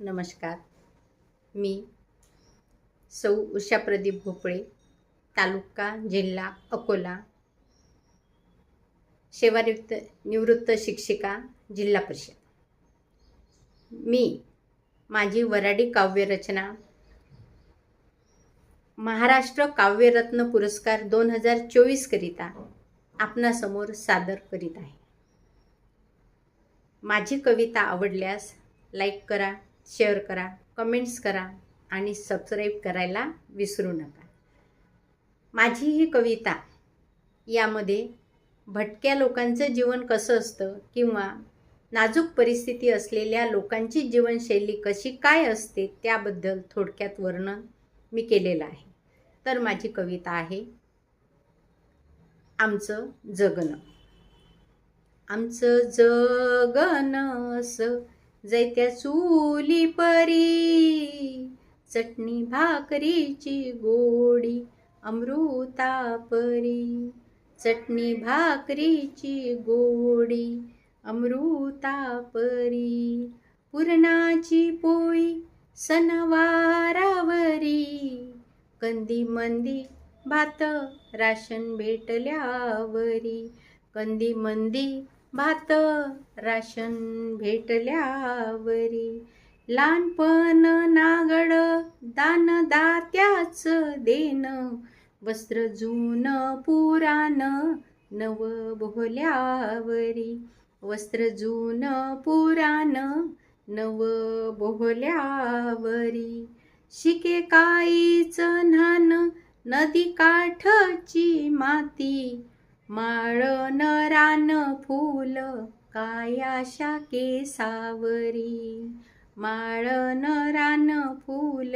नमस्कार. मी सौ उषा प्रदीप भोपळे तालुका जिल्हा अकोला. सेवानिवृत्त निवृत्त शिक्षिका जिल्हा परिषद. मी माझी वराडी काव्यरचना महाराष्ट्र काव्यरत्न पुरस्कार दोन हजार चोवीसकरिता आपणासमोर सादर करीत आहे. माझी कविता आवडल्यास लाईक करा शेअर करा कमेंट्स करा आणि सबस्क्राईब करायला विसरू नका. माझी ही कविता यामध्ये भटक्या लोकांचं जीवन कसं असतं किंवा नाजूक परिस्थिती असलेल्या लोकांची जीवनशैली कशी काय असते त्याबद्दल थोडक्यात वर्णन मी केलेलं आहे. तर माझी कविता आहे आमचं जगणं. आमचं जगणं असं जैत्या चुली परी चटणी भाकरीची गोडी अमृता परी. चटणी भाकरीची गोडी अमृता परी. पुरणाची पोळी सणवारावरी कंदी मंदी भात राशन भेटल्यावरी. कंदी मंदी भात राशन भेटल्यावरी. लहानपण नागड दान दात्याच देन वस्त्र जून पुराण नव बोहल्यावरी. वस्त्र जून पुराण नव बोहल्यावरी. शिके काईच न्हान नदी काठची माती. माळन रान फूल कायाशा केसावरी? माळन रान फूल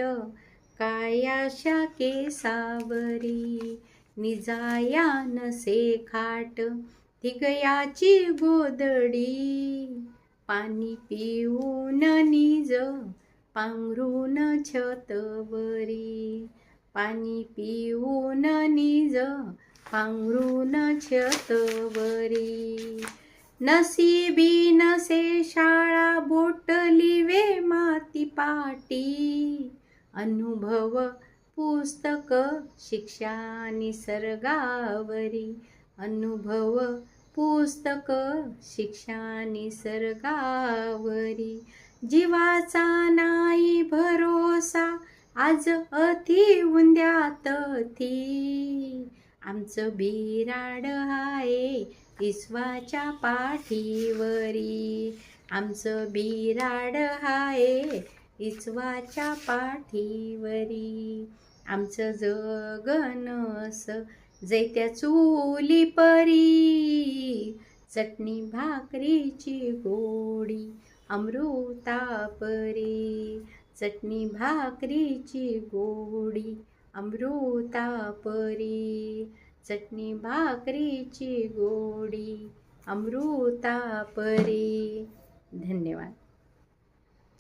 कायाशा केसावरी? निजाया नसे खाट तिगयाची गोदडी पाणी पिऊन निज पांघरून छतवरी. पाणी पिऊन निज पांघरून छतवरी. नसीबी नसे शाळा बोटली वे माती पाटी. अनुभव पुस्तक शिक्षा निसर्गावरी. अनुभव पुस्तक शिक्षा निसर्गावरी. जीवाचा नाही भरोसा आज अति उंद्यात थी आमचं बिराड आहे ईश्वाच्या पाठीवरी. आमचं बिराड आहे इस्वाच्या पाठीवरी. आमचं जगनस जैत्या चुली परी. चटणी भाकरीची गोडी अमृता परी चटणी भाकरीची गोडी अमृता परी चटणी भाकरीची गोडी अमृता परी धन्यवाद.